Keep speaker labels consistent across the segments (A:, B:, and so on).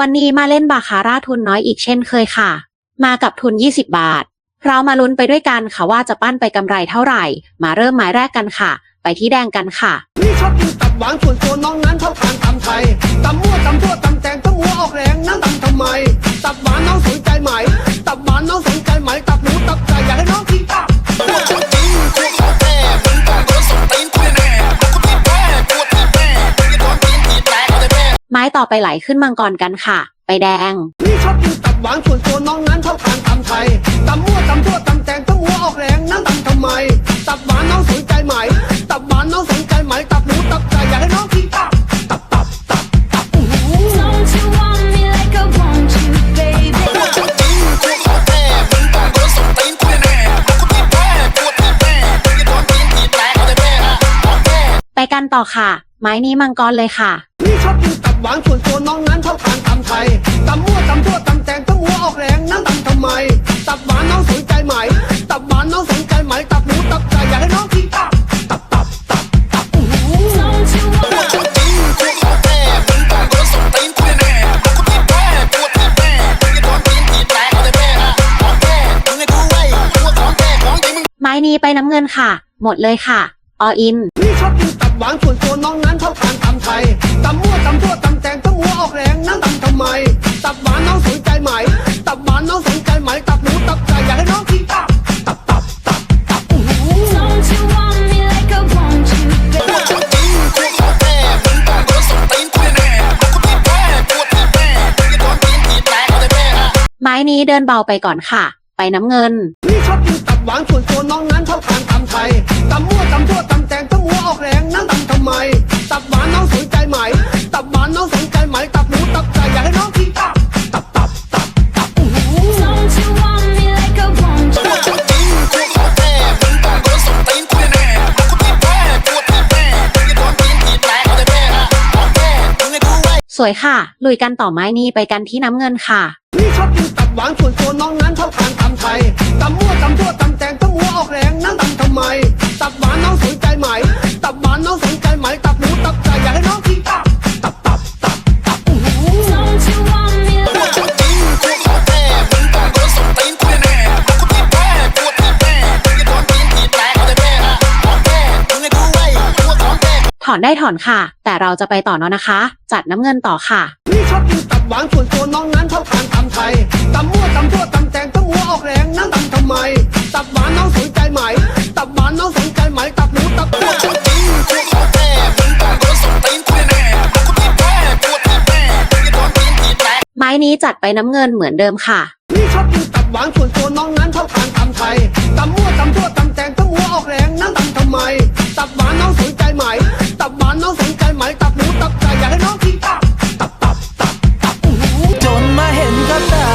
A: วันนี้มาเล่นบาคาร่าทุนน้อยอีกเช่นเคยค่ะ มากับทุน 20 บาท เรามาลุ้นไปด้วยกันค่ะว่าจะปั้นไปกำไรเท่าไหร่ มาเริ่มหมายแรกกันค่ะ ไปที่แดงกันค่ะ
B: นี่ชอบกินตับหวานส่วนตัวน้องนั้นชอบทานตำไทยตำมั่วตำทั่วตำแตงตำหัวออกแรงนั่งตำทำไม ตับหวาน ต่อไป
A: ไหลขึ้นมังกรกันค่ะ ไปแดง
B: นี่ชอบกินตับหวานส่วนตัวน้องนั้นชอบทานตำไทยตำมั่วตำทั่วตำแตงตำหัวออกแรงนั่งตำทำไม ตับหวานน้องสนใจไหม ตับหวานน้องสนใจไหม ตับหมูตับไก่อยากให้น้องกินตับ ตับตับตับตับอู้หู
C: Don't you want me like I want you, baby?
A: ไปกันต่อค่ะ ไม้นี้มังกรเลยค่ะ
B: นี่ชอบกินตับ หวานส่วนตัวน้องนั้นชอบทานตำไทยตำมั่วตำทั่วตำแตงตำหัวออกแรงนั่งตำทำไม ตับหวานน้องสนใจไหม ตับหวานน้องสนใจไหม ตับหมูตับไก่อยากให้น้องกินตับ ตับตับตับตับอู้หู
C: Don't you want
A: ไม้นี้ไปน้ำเงินค่ะ หมดเลยค่ะ ออิน
B: นี่ชอบกินตับหวานส่วนตัวน้องนั้นชอบทานตำไทยตำมั่วตำทั่วตำแตงตำ หัวออกแรงนั่งตำทำไม ตับหวานน้องสนใจไหม ตับหวานน้องสนใจไหม ตับหมูตับไก่อยากให้น้องกินตับ ตับตับตับตับอู้หู
C: Don't you want me like I want you, baby?
A: ไม้นี้เดินเบาไปก่อนค่ะ ไปน้ำเงิน
B: นี่ชอบกินตับหวานส่วนตัวน้องนั้นชอบทานตำไทยตำมั่วตำทั่วตำแตงตำหัวออกแรงนั่งตำทำไม ตับหวานน้อง สวย
A: ค่ะ ลุยกันต่อไม้นี้ไปกันที่น้ำเงินค่ะ
B: นี่ชอบกินตับหวานส่วนตัวน้องนั้นชอบทานตำไทยตำมั่วตำทั่วตำแตงตำหัวออกแรงนั่งตำทำไม ตับหวานน้องสนใจไหม อนได้
A: ถอนค่ะ แต่เราจะไปต่อเนาะนะคะ จัดน้ำเงินต่อค่ะ
B: นี่ชอบกินตับหวานส่วนตัวน้องนั้นชอบทานตำไทยตำมั่วตำทั่วตำแตงตำหัวออกแรงนั่งตำทำไม ตับหวานน้องสนใจไหม ตับหวานน้องสนใจไหม ตับหมูตับไก่
A: ไม้นี้จัดไปน้ำเงินเหมือนเดิมค่ะ
B: นี่ชอบกินตับหวานส่วนตัวน้องนั้นชอบทานตำไทยตำมั่วตำทั่วตำแตงตำหัวออกแรงนั่งตำทำไม ตับหวานน้องสน ตับหวานน้องสนใจไหมตับหมูตับไก่อยากให้น้องกินตับตับตับตับตับอู้หู
D: จนมาเห็นกับตา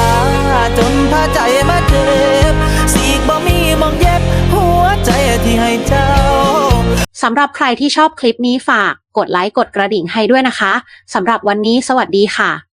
D: จนพาใจมาเจ็บสีกบ่มีมองเย็บ หัวใจที่ให้เจ้า
A: สำหรับใครที่ชอบคลิปนี้ฝากกดไลค์กดกระดิ่งให้ด้วยนะคะสำหรับวันนี้สวัสดีค่ะ